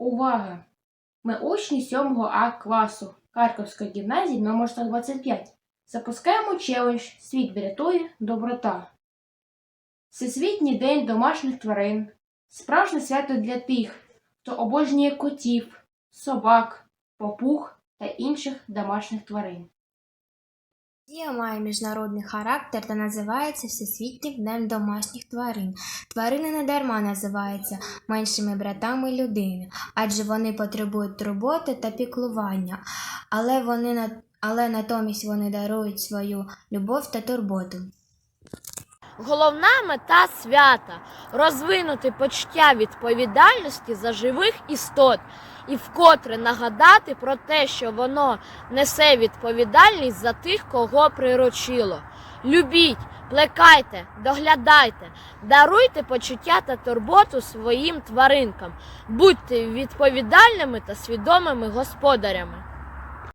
Увага! Ми учні 7 А класу Харківської гімназії номер 125. Запускаємо челендж Світ врятує доброта. Всесвітній день домашніх тварин. Справжнє свято для тих, хто обожнює котів, собак, попуг та інших домашніх тварин. Дія має міжнародний характер та називається Всесвітнім днем домашніх тварин. Тварини не дарма називаються меншими братами людини, адже вони потребують турботи та піклування, але, вони але натомість вони дарують свою любов та турботу. Головна мета свята розвинути почуття відповідальності за живих істот і вкотре нагадати про те, що воно несе відповідальність за тих, кого приручило. Любіть, плекайте, доглядайте, даруйте почуття та турботу своїм тваринкам, будьте відповідальними та свідомими господарями.